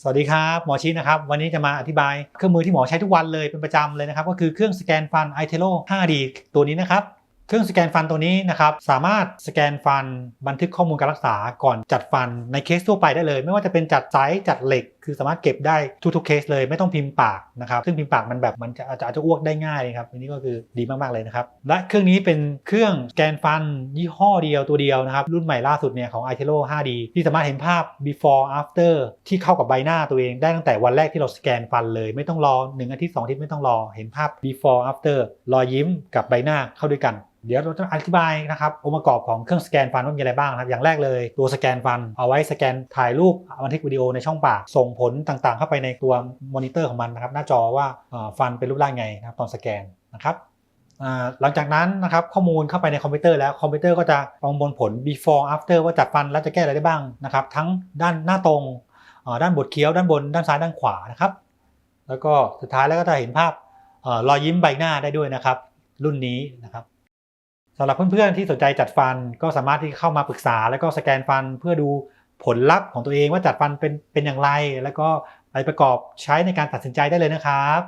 สวัสดีครับหมอชินะครับวันนี้จะมาอธิบายเครื่องมือที่หมอใช้ทุกวันเลยเป็นประจำเลยนะครับก็คือเครื่องสแกนฟัน i t e l o 5D ตัวนี้นะครับเครื่องสแกนฟันตัวนี้นะครับสามารถสแกนฟันบันทึกข้อมูลการรักษาก่อนจัดฟันในเคสทั่วไปได้เลย ไม่ว่าจะเป็นจัดไซส์จัดเหล็ก คือสามารถเก็บได้ทุกๆเคสเลยไม่ต้องพิมพ์ปากนะครับซึ่งพิมพ์ปากมันแบบมันจะอาจจะอาจจะอ้วกได้ง่ายครับอันนี้ก็คือดีมากๆเลยนะครับและเครื่องนี้เป็นเครื่องสแกนฟันยี่ห้อเดียวตัวเดียวนะครับรุ่นใหม่ล่าสุดเนี่ยของ i t e l o 5D ที่สามารถเห็นภาพ before after ที่เข้ากับใบหน้าตัวเอง ได้ตั้งแต่วันแรกที่เราสแกนฟันเลย ไม่ต้องรอ 1 อาทิตย์ 2 อาทิตย์ไม่ต้องรอเห็นภาพ before after รอยยิ้มกับใบหน้าเข้าด้วยกันเดี๋ยวเราจะอธิบายนะครับองค์ประกอบของเครื่องสแกนฟันว่ามีอะไรบ้างครับอย่างแรกเลย ตัวสแกนฟันเอาไว้สแกนถ่ายรูปบันทึกวิดีโอในช่องปากส่งผลต่างๆ เข้าไปในตัวมอนิเตอร์ของมันนะครับ หน้าจอว่าฟันเป็นรูปร่างไงนะครับตอนสแกนนะครับหลังจากนั้นนะครับข้อมูลเข้าไปในคอมพิวเตอร์แล้วคอมพิวเตอร์ก็จะประมวลผล before after ว่าจัดฟันแล้วจะแก้อะไรได้บ้างนะครับทั้งด้านหน้าตรงด้านบดเคี้ยวด้านบนด้านซ้ายด้านขวานะครับแล้วก็สุดท้ายแล้วก็จะเห็นภาพรอยยิ้มใบหน้าได้ด้วยนะครับ รุ่นนี้นะครับสำหรับเพื่อนๆที่สนใจจัดฟันก็สามารถที่เข้ามาปรึกษา แล้วก็สแกนฟันเพื่อดู ผลลัพธ์ของตัวเองว่าจัดฟันเป็นเป็นอย่างไร แล้วก็ไปประกอบใช้ในการตัดสินใจได้เลยนะครับ